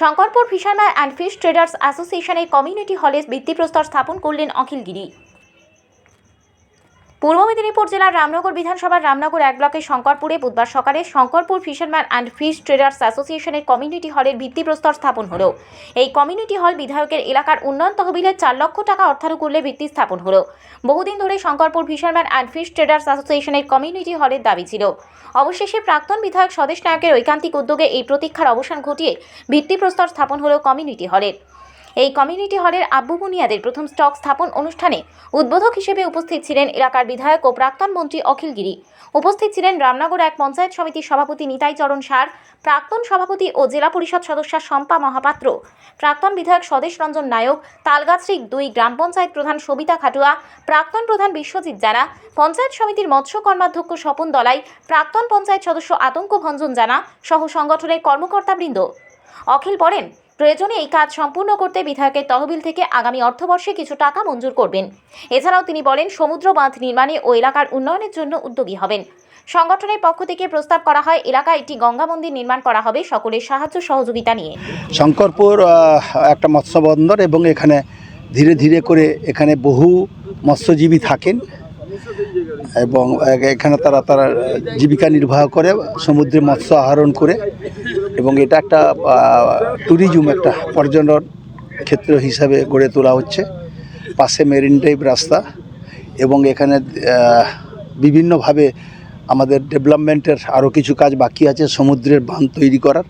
Shankarpur fisherman and fish traders অ্যাসোসিয়েশনের community হলে ভিত্তিপ্রস্তর স্থাপন করলেন অখিলগিরি। পূর্ব মেদিনীপুর জেলার রামনগর বিধানসভার রামনগর এক ব্লকের শঙ্করপুরে বুধবার সকালে Shankarpur fisherman and fish traders অ্যাসোসিয়েশনের কমিউনিটি হলের ভিত্তিপ্রস্তর স্থাপন হলো। এই কমিউনিটি হল বিধায়কের এলাকার উন্নয়ন তহবিলের চার লক্ষ টাকা অর্থানুকূল্যে ভিত্তি স্থাপন হলো। বহুদিন ধরে Shankarpur fisherman and fish traders অ্যাসোসিয়েশনের কমিউনিটি হলের দাবি ছিল। অবশেষে প্রাক্তন বিধায়ক স্বদেশ নায়কের ঐকান্তিক উদ্যোগে এই প্রতীক্ষার অবসান ঘটিয়ে ভিত্তিপ্রস্তর স্থাপন হলো কমিউনিটি হলের। এই কমিউনিটি হলের আব্বু বুনিয়াদের প্রথম স্টক স্থাপন অনুষ্ঠানে উদ্বোধক হিসেবে উপস্থিত ছিলেন এলাকার বিধায়ক ও প্রাক্তন মন্ত্রী অখিল গিরি। উপস্থিত ছিলেন রামনগর এক পঞ্চায়েত সমিতির সভাপতি নিতাই চরণ সার, প্রাক্তন সভাপতি ও জেলা পরিষদ সদস্য শম্পা মহাপাত্র, প্রাক্তন বিধায়ক স্বদেশ রঞ্জন নায়ক তালগাছড়ি দুই গ্রাম পঞ্চায়েত প্রধান সবিতা খাটুয়া, প্রাক্তন প্রধান বিশ্বজিৎ জানা, পঞ্চায়েত সমিতির মৎস্য কর্মাধ্যক্ষ স্বপন দলাই, প্রাক্তন পঞ্চায়েত সদস্য আতঙ্ক ভঞ্জন জানা সহ সংগঠনের কর্মকর্তাবৃন্দ। অখিল বলেন প্রয়োজনে এই কাজ সম্পূর্ণ করতে বিধায়কের তহবিল থেকে আগামী অর্থবর্ষে কিছু টাকা মঞ্জুর করবেন। এছাড়াও তিনি বলেন, সমুদ্র বাঁধ নির্মাণে ও এলাকার উন্নয়নের জন্য উদ্যোগী হবেন। সংগঠনের পক্ষ থেকে প্রস্তাব করা হয়, এলাকায় একটি গঙ্গা মন্দির নির্মাণ করা হবে সকলের সাহায্য সহযোগিতা নিয়ে। শঙ্করপুর একটা মৎস্য বন্দর এবং এখানে ধীরে ধীরে করে এখানে বহু মৎস্যজীবী থাকেন এবং এখানে তারা তারা জীবিকা নির্বাহ করে, সমুদ্রে মৎস্য আহরণ করে। এবং এটা একটা ট্যুরিজম একটা পর্যটন ক্ষেত্র হিসাবে গড়ে তোলা হচ্ছে। পাশে মেরিন ড্রাইভ রাস্তা এবং এখানে বিভিন্নভাবে আমাদের ডেভেলপমেন্টের আরও কিছু কাজ বাকি আছে, সমুদ্রের বাঁধ তৈরি করার।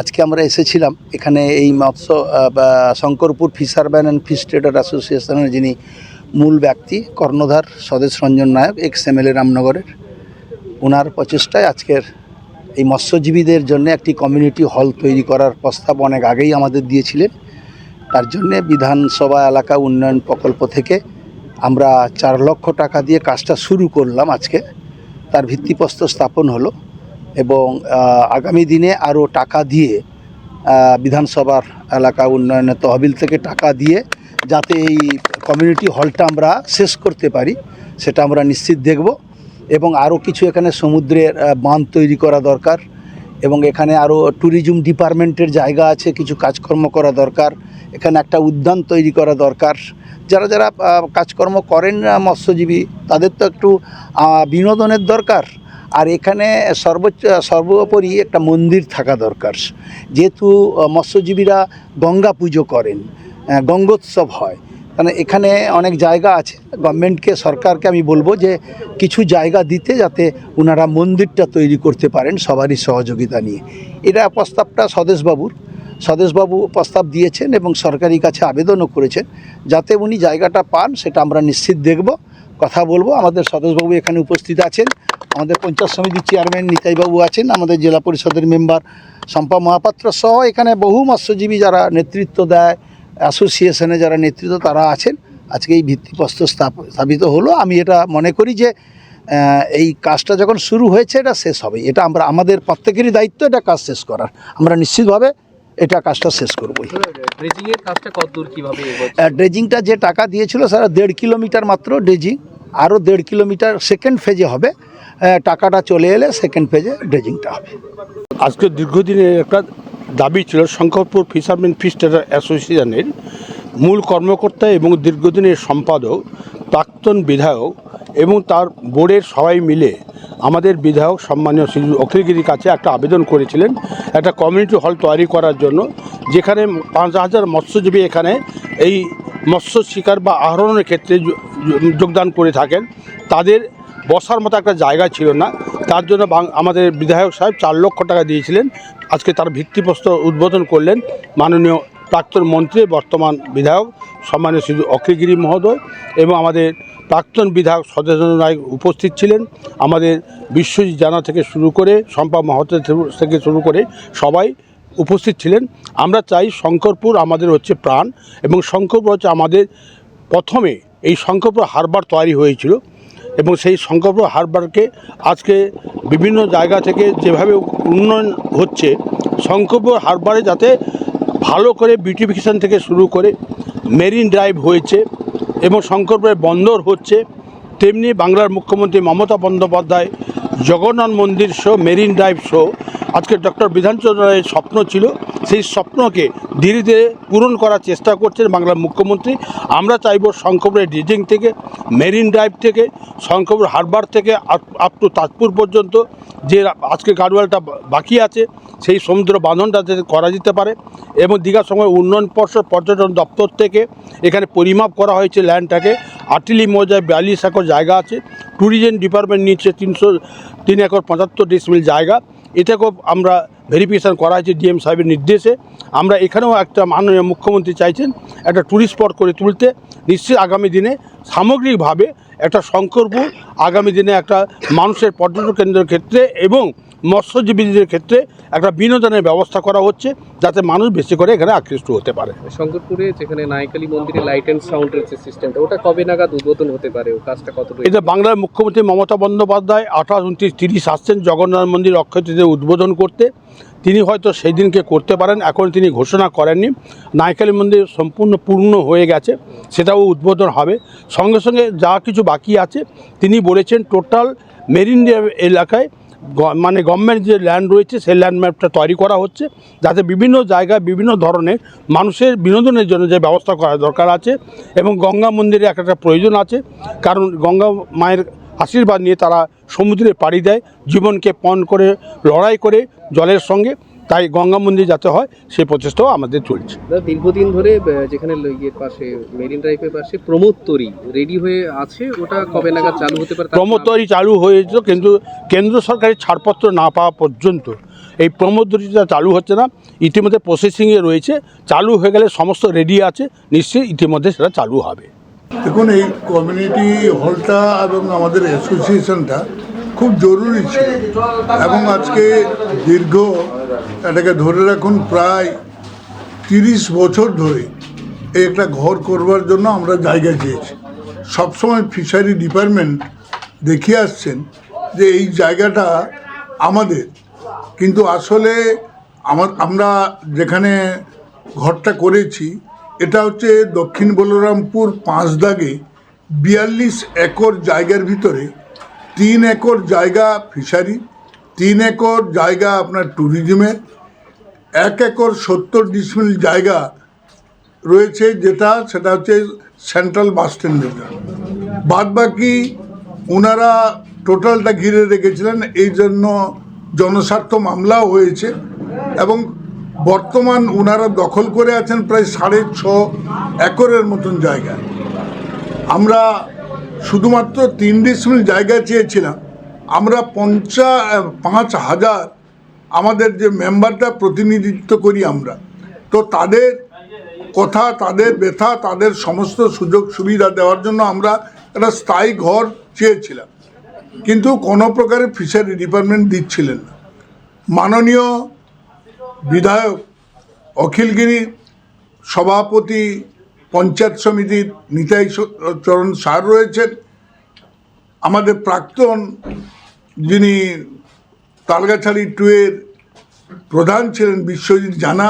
আজকে আমরা এসেছিলাম, এখানে এই মৎস্য Shankarpur fisherman and fish trader অ্যাসোসিয়েশনের যিনি মূল ব্যক্তি, কর্ণধার Swadesh Ranjan Nayak, ex M L রামনগরের। ওনার প্রচেষ্টায় আজকের এই মৎস্যজীবীদের জন্য একটি কমিউনিটি হল তৈরি করার প্রস্তাব অনেক আগেই আমাদের দিয়েছিলেন। তার জন্যে বিধানসভা এলাকা উন্নয়ন প্রকল্প থেকে আমরা চার লক্ষ টাকা দিয়ে কাজটা শুরু করলাম আজকে। তার ভিত্তিপ্রস্তর স্থাপন হলো এবং আগামী দিনে আরও টাকা দিয়ে বিধানসভার এলাকা উন্নয়নের তহবিল থেকে টাকা দিয়ে যাতে এই কমিউনিটি হলটা আমরা শেষ করতে পারি, সেটা আমরা নিশ্চিত দেখব। এবং আরও কিছু এখানে সমুদ্রের বাঁধ তৈরি করা দরকার এবং এখানে আরও ট্যুরিজম ডিপার্টমেন্টের জায়গা আছে, কিছু কাজকর্ম করা দরকার, এখানে একটা উদ্যান তৈরি করা দরকার। যারা যারা কাজকর্ম করেন মৎস্যজীবী, তাদের তো একটু বিনোদনের দরকার। আর এখানে সর্বোচ্চ, সর্বোপরি একটা মন্দির থাকা দরকার। যেহেতু মৎস্যজীবীরা গঙ্গা পুজো করেন গঙ্গোৎসব হয়। মানে এখানে অনেক জায়গা আছে। গভর্নমেন্টকে সরকারকে আমি বলব যে কিছু জায়গা দিতে যাতে ওনারা মন্দিরটা তৈরি করতে পারেন সবারই সহযোগিতা নিয়ে। এটা প্রস্তাবটা স্বদেশবাবুর। স্বদেশবাবু প্রস্তাব দিয়েছেন এবং সরকারি কাছে আবেদনও করেছেন। যাতে উনি জায়গাটা পান, সেটা আমরা নিশ্চিত দেখব। কথা বলব, আমাদের স্বদেশবাবু এখানে উপস্থিত আছেন। আমাদের পঞ্চায়েত সমিতির চেয়ারম্যান নিতাইবাবু আছেন, আমাদের জেলা পরিষদের মেম্বার শম্পা মহাপাত্র সহ এখানে বহু মৎস্যজীবী যারা নেতৃত্ব দেয় অ্যাসোসিয়েশনে যারা নেতৃত্ব তারা আছেন। আজকে এই ভিত্তিপ্রস্তর স্থাপ- স্থাপিত হলো। আমি এটা মনে করি যে এই কাজটা যখন শুরু হয়েছে এটা শেষ হবে। এটা আমরা আমাদের প্রত্যেকেরই দায়িত্ব এটা কাজ শেষ করার। আমরা নিশ্চিতভাবে এটা কাজটা শেষ করবই। ড্রেজিং এর কাজটা কতদূর কীভাবে ড্রেজিংটা যে টাকা দিয়েছিল স্যার দেড় কিলোমিটার মাত্র ড্রেজিং আরও দেড় কিলোমিটার সেকেন্ড ফেজে হবে। টাকাটা চলে এলে সেকেন্ড ফেজে ড্রেজিংটা হবে। আজকে দীর্ঘদিনের একটা দাবি ছিল শঙ্করপুর ফিশারম্যান ফিশ ট্রেডার অ্যাসোসিয়েশনের মূল কর্মকর্তা এবং দীর্ঘদিনের সম্পাদক, প্রাক্তন বিধায়ক এবং তার বোর্ডের সবাই মিলে আমাদের বিধায়ক সম্মানীয় শ্রী অখিলগিরির কাছে একটা আবেদন করেছিলেন, একটা কমিউনিটি হল তৈরি করার জন্য, যেখানে পাঁচ হাজার মৎস্যজীবী এখানে এই মৎস্য শিকার বা আহরণের ক্ষেত্রে যোগদান করে থাকেন। তাদের বসার মতো একটা জায়গা ছিল না। তার জন্য আমাদের বিধায়ক সাহেব চার লক্ষ টাকা দিয়েছিলেন। আজকে তার ভিত্তিপ্রস্তর উদ্বোধন করলেন মাননীয় প্রাক্তন মন্ত্রী, বর্তমান বিধায়ক, সম্মানীয় শ্রী অখিলগিরি মহোদয় এবং আমাদের প্রাক্তন বিধায়ক সচেতন নায়ক উপস্থিত ছিলেন। আমাদের বিশ্বজিৎ জানা থেকে শুরু করে শম্পা মাহাতো থেকে শুরু করে সবাই উপস্থিত ছিলেন। আমরা চাই শঙ্করপুর আমাদের হচ্ছে প্রাণ এবং শঙ্করপুর হচ্ছে আমাদের প্রথমে এই শঙ্করপুর হারবার তৈরি হয়েছিল। এবং সেই শঙ্করপুর হারবারকে আজকে বিভিন্ন জায়গা থেকে যেভাবে উন্নয়ন হচ্ছে শঙ্করপুর হারবারে যাতে ভালো করে বিউটিফিকেশান থেকে শুরু করে মেরিন ড্রাইভ হয়েছে এবং শঙ্করপুরের বন্দর হচ্ছে, তেমনি বাংলার মুখ্যমন্ত্রী মমতা বন্দ্যোপাধ্যায় জগন্নাথ মন্দির শো, মেরিন ড্রাইভ শো আজকে ডক্টর বিধানচন্দ্র রায়ের স্বপ্ন ছিল, সেই স্বপ্নকে ধীরে ধীরে পূরণ করার চেষ্টা করছেন বাংলার মুখ্যমন্ত্রী। আমরা চাইব শঙ্করের ডিজিং থেকে, মেরিন ড্রাইভ থেকে শঙ্কর হারবার থেকে, আপ টু তাজপুর পর্যন্ত যে আজকে গাড়ওয়ালটা বাকি আছে, সেই সমুদ্র বাঁধনটা যাতে করা যেতে পারে এবং দীঘার সময় উন্নয়ন পর্ষদ পর্যটন দপ্তর থেকে এখানে পরিমাপ করা হয়েছে ল্যান্ডটাকে। আটিলি মৌজায় বিয়াল্লিশ একর জায়গা আছে, ট্যুরিজম ডিপার্টমেন্ট নিচ্ছে তিনশো, তিন একর পঁচাত্তর ডিসমিল জায়গা। এটাকেও আমরা ভেরিফিকেশান করা হয়েছে ডিএম সাহেবের নির্দেশে। আমরা এখানেও একটা মাননীয় মুখ্যমন্ত্রী চাইছেন একটা ট্যুরিস্ট স্পট করে তুলতে। নিশ্চয়ই আগামী দিনে সামগ্রিকভাবে একটা শঙ্করপুর, আগামী দিনে একটা মানুষের পর্যটন কেন্দ্রের ক্ষেত্রে এবং মৎস্যজীবীদের ক্ষেত্রে একটা বিনোদনের ব্যবস্থা করা হচ্ছে যাতে মানুষ বেশি করে এখানে আকৃষ্ট হতে পারে। শঙ্করপুরে যেখানে নাইকালি মন্দিরে লাইট অ্যান্ড সাউন্ডের যে সিস্টেমটা ওটা কবে নাগাদ উদ্বোধন হতে পারে? ও কাজটা কত এটা বাংলার মুখ্যমন্ত্রী মমতা বন্দ্যোপাধ্যায় আঠাশ উনত্রিশ তিরিশ আসছেন জগন্নাথ মন্দির অক্ষয়তৃতীয় উদ্বোধন করতে। তিনি হয়তো সেই দিনকে করতে পারেন এখন তিনি ঘোষণা করেননি। নাইকালী মন্দির সম্পূর্ণ পূর্ণ হয়ে গেছে সেটাও উদ্বোধন হবে। সঙ্গে সঙ্গে যা কিছু বাকি আছে তিনি বলেছেন টোটাল মেরিন এলাকায় মানে গভর্নমেন্ট যে ল্যান্ড রয়েছে, সেই ল্যান্ড ম্যাপটা তৈরি করা হচ্ছে, যাতে বিভিন্ন জায়গায় বিভিন্ন ধরনের মানুষের বিনোদনের জন্য যে ব্যবস্থা করা দরকার আছে এবং গঙ্গা মন্দিরে একটা একটা প্রয়োজন আছে। কারণ গঙ্গা মায়ের আশীর্বাদ নিয়ে তারা সমুদ্রে পাড়ি দেয়, জীবনকে পণ করে, লড়াই করে জলের সঙ্গে। তাই গঙ্গা মন্দির যাতে হয় সেই প্রচেষ্টাও আমাদের চলছে। দীর্ঘদিন ধরে যেখানে ইয়ের পাশে মেরিন ড্রাইভের পাশে প্রমোদতরি রেডি হয়ে আছে ওটা কবে নাগাদ চালু হতে পারে তার প্রমোদরি চালু হয়েছিল কিন্তু কেন্দ্র সরকারের ছাড়পত্র না পাওয়া পর্যন্ত এই প্রমোদ প্রমোদরিটা চালু হচ্ছে না ইতিমধ্যে প্রসেসিংয়ে রয়েছে চালু হয়ে গেলে সমস্ত রেডি আছে নিশ্চয়ই ইতিমধ্যে সেটা চালু হবে। দেখুন এই কমিউনিটি হলটা এবং আমাদের অ্যাসোসিয়েশনটা খুব জরুরি ছিল। এবং আজকে দীর্ঘ, এটাকে ধরে রাখুন, প্রায় তিরিশ বছর ধরে এই একটা ঘর করবার জন্য আমরা জায়গা চেয়েছি। সবসময় ফিশারি ডিপার্টমেন্ট দেখিয়ে আসছেন যে এই জায়গাটা আমাদের। কিন্তু আসলে আমার, আমরা যেখানে ঘরটা করেছি, এটা হচ্ছে দক্ষিণ বলরামপুর পাঁচ দাগে বিয়াল্লিশ একর জায়গার ভিতরে তিন একর জায়গা ফিশারি তিন একর জায়গা আপনার ট্যুরিজমের এক একর সত্তর ডিসমিল জায়গা রয়েছে যেটা, সেটা হচ্ছে সেন্ট্রাল বাস স্ট্যান্ডের বাদ বাকি ওনারা টোটালটা ঘিরে রেখেছিলেন, এই জন্য জনস্বার্থ মামলাও হয়েছে এবং বর্তমান ওনারা দখল করে আছেন প্রায় সাড়ে ছ একরের মতন জায়গা আমরা শুধুমাত্র তিন ডিসমিল জায়গা চেয়েছিলাম। আমরা পঞ্চা পাঁচ হাজার আমাদের যে মেম্বারটা প্রতিনিধিত্ব করি আমরা। তো তাদের কথা, তাদের ব্যথা, তাদের সমস্ত সুযোগ সুবিধা দেওয়ার জন্য আমরা একটা স্থায়ী ঘর চেয়েছিলাম। কিন্তু কোনো প্রকারে ফিশারি ডিপার্টমেন্ট দিচ্ছিলেন না। মাননীয় বিধায়ক অখিলগিরি, সভাপতি পঞ্চায়েত সমিতির নিতাই চরণ সার রয়েছেন। আমাদের প্রাক্তন যিনি তালগাছাড়ি টুয়ের প্রধান ছিলেন বিশ্বজিৎ জানা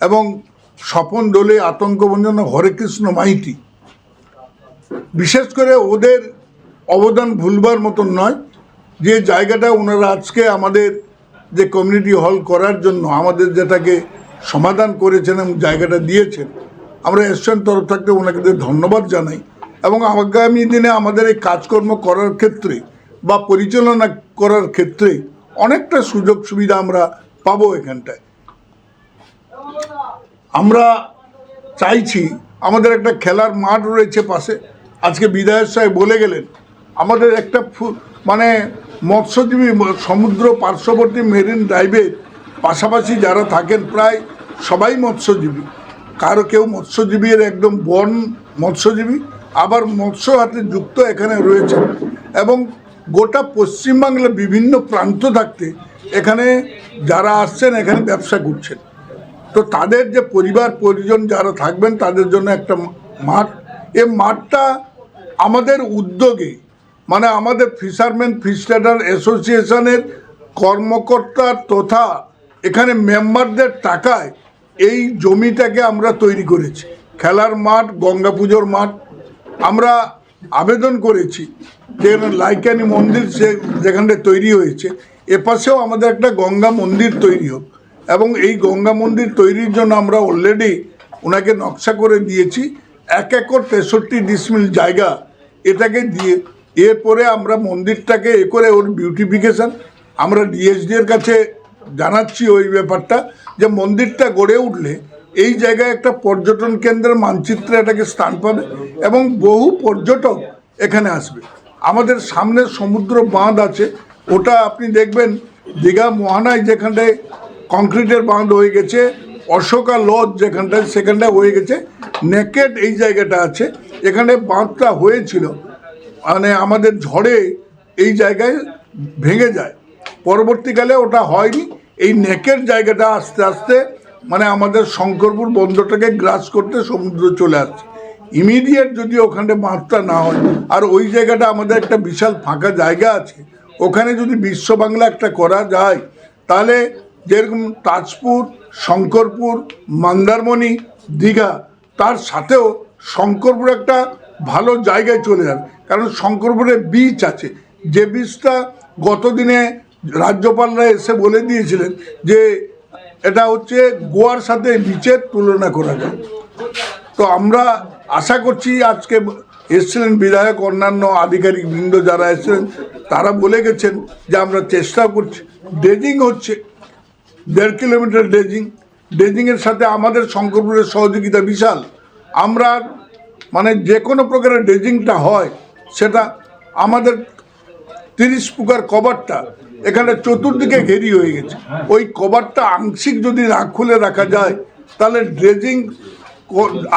এবং স্বপন দোলে আতঙ্কভঞ্জন হরেকৃষ্ণ মাইতি। বিশেষ করে ওদের অবদান ভুলবার মতন নয়, যে জায়গাটা ওনারা আজকে আমাদের যে কমিউনিটি হল করার জন্য আমাদের যেটাকে সমাধান করেছেন এবং জায়গাটা দিয়েছেন আমরা এসছেন তরফ থাকতে ওনাকে ধন্যবাদ জানাই। এবং আগামী দিনে আমাদের এই কাজকর্ম করার ক্ষেত্রে বা পরিচালনা করার ক্ষেত্রে অনেকটা সুযোগ সুবিধা আমরা পাবো এখানটায়। আমরা চাইছি, আমাদের একটা খেলার মাঠ রয়েছে পাশে। আজকে বিধায়ক সাহেব বলে গেলেন, আমাদের একটা মানে মৎস্যজীবী সমুদ্র পার্শ্ববর্তী মেরিন ড্রাইভের পাশাপাশি যারা থাকেন প্রায় সবাই মৎস্যজীবী। কারও কেউ মৎস্যজীবীর একদম বন মৎস্যজীবী, আবার মৎস্য হাতে যুক্ত এখানে রয়েছে এবং গোটা পশ্চিমবাংলার বিভিন্ন প্রান্ত থাকতে এখানে যারা আসছেন, এখানে ব্যবসা করছেন। তো তাদের যে পরিবার, পরিজন যারা থাকবেন, তাদের জন্য একটা মাঠ। এ মাঠটা আমাদের উদ্যোগে মানে আমাদের ফিশারম্যান ফিশ ট্রেডার অ্যাসোসিয়েশনের কর্মকর্তা তথা এখানে মেম্বারদের টাকায় এই জমিটাকে আমরা তৈরি করেছি। খেলার মাঠ, গঙ্গা পুজোর মাঠ। আমরা আবেদন করেছি যে লাইকানি মন্দির সে যেখানটা তৈরি হয়েছে এপাশেও আমাদের একটা গঙ্গা মন্দির তৈরি হোক। এবং এই গঙ্গা মন্দির তৈরির জন্য আমরা অলরেডি ওনাকে নকশা করে দিয়েছি। এক একর তেষট্টি ডিসমিল জায়গা এটাকে দিয়ে, এরপরে আমরা মন্দিরটাকে এ করে ওর বিউটিফিকেশন আমরা ডিএসডি এর কাছে জানাচ্ছি ওই ব্যাপারটা যে মন্দিরটা গড়ে উঠলে এই জায়গায় একটা পর্যটন কেন্দ্রের মানচিত্রে এটাকে স্থান পাবে এবং বহু পর্যটক এখানে আসবে। আমাদের সামনে সমুদ্র বাঁধ আছে, ওটা আপনি দেখবেন, দীঘা, মোহনায় যেখানটায় কংক্রিটের বাঁধ হয়ে গেছে, অশোকা লজ যেখানটায়, সেখানটায় হয়ে গেছে নেকেট এই জায়গাটা আছে। এখানে বাঁধটা হয়েছিল মানে আমাদের ঝড়ে এই জায়গায় ভেঙে যায়। পরবর্তীকালে ওটা হয়নি এই নেকের জায়গাটা আস্তে আস্তে মানে আমাদের শঙ্করপুর বন্দরটাকে গ্রাস করতে সমুদ্র চলে আসছে। ইমিডিয়েট যদি ওখানে বাঁধটা না হয়, আর ওই জায়গাটা আমাদের একটা বিশাল ফাঁকা জায়গা আছে, ওখানে যদি বিশ্ব বাংলা একটা করা যায়, তাহলে যেরকম তাজপুর, শঙ্করপুর, মন্দারমণি, দীঘা, তার সাথেও শঙ্করপুর একটা ভালো জায়গায় চলে যাবে। কারণ শঙ্করপুরে বিচ আছে। যে বিচটা গতদিনে রাজ্যপালরা এসে বলে দিয়েছিলেন যে এটা হচ্ছে গোয়ার সাথে বিচের তুলনা করা যায়। তো আমরা আশা করছি আজকে এসছিলেন বিধায়ক, অন্যান্য আধিকারিক বৃন্দ যারা এসেছিলেন, তারা বলে গেছেন যে আমরা চেষ্টা করছি। ড্রেজিং হচ্ছে, দেড় কিলোমিটার ড্রেজিং। ড্রেজিংয়ের সাথে আমাদের শঙ্করপুরের সহযোগিতা বিশাল। আমরা মানে যে কোনো প্রকারের ড্রেজিংটা হয়, সেটা আমাদের তিরিশ ফুকার কভারটা এখানে চতুর্দিকে ঘেরি হয়ে গেছে ওই কভারটা আংশিক যদি না খুলে রাখা যায়, তাহলে ড্রেজিং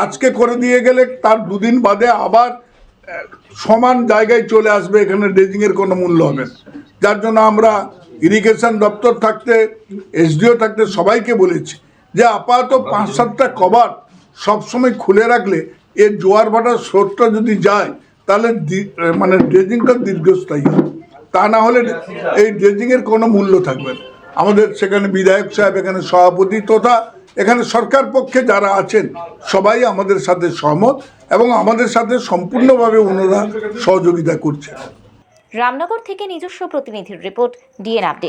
আজকে করে দিয়ে গেলে তার দুদিন বাদে আবার সমান জায়গায় চলে আসবে, এখানে ড্রেজিংয়ের কোনো মূল্য হবে। যার জন্য আমরা ইরিগেশন দপ্তর থাকতে, এসডিও থাকতে সবাইকে বলেছি যে আপাতত পাঁচ সাতটা কভার সবসময় খুলে রাখলে এর জোয়ার ভাটার স্রোতটা যদি যায়, তাহলে মানে ড্রেজিংটা দীর্ঘস্থায়ী হবে তা না হলে এই ড্রেজিংয়ের কোনো মূল্য থাকবে না। আমাদের সেখানে বিধায়ক সাহেব, এখানে সভাপতি তথা এখানে সরকার পক্ষে যারা আছেন, সবাই আমাদের সাথে সহমত এবং আমাদের সাথে সম্পূর্ণভাবে ওনারা সহযোগিতা করছে। রামনগর থেকে নিজস্ব প্রতিনিধির রিপোর্ট, ডিএন আপডেট।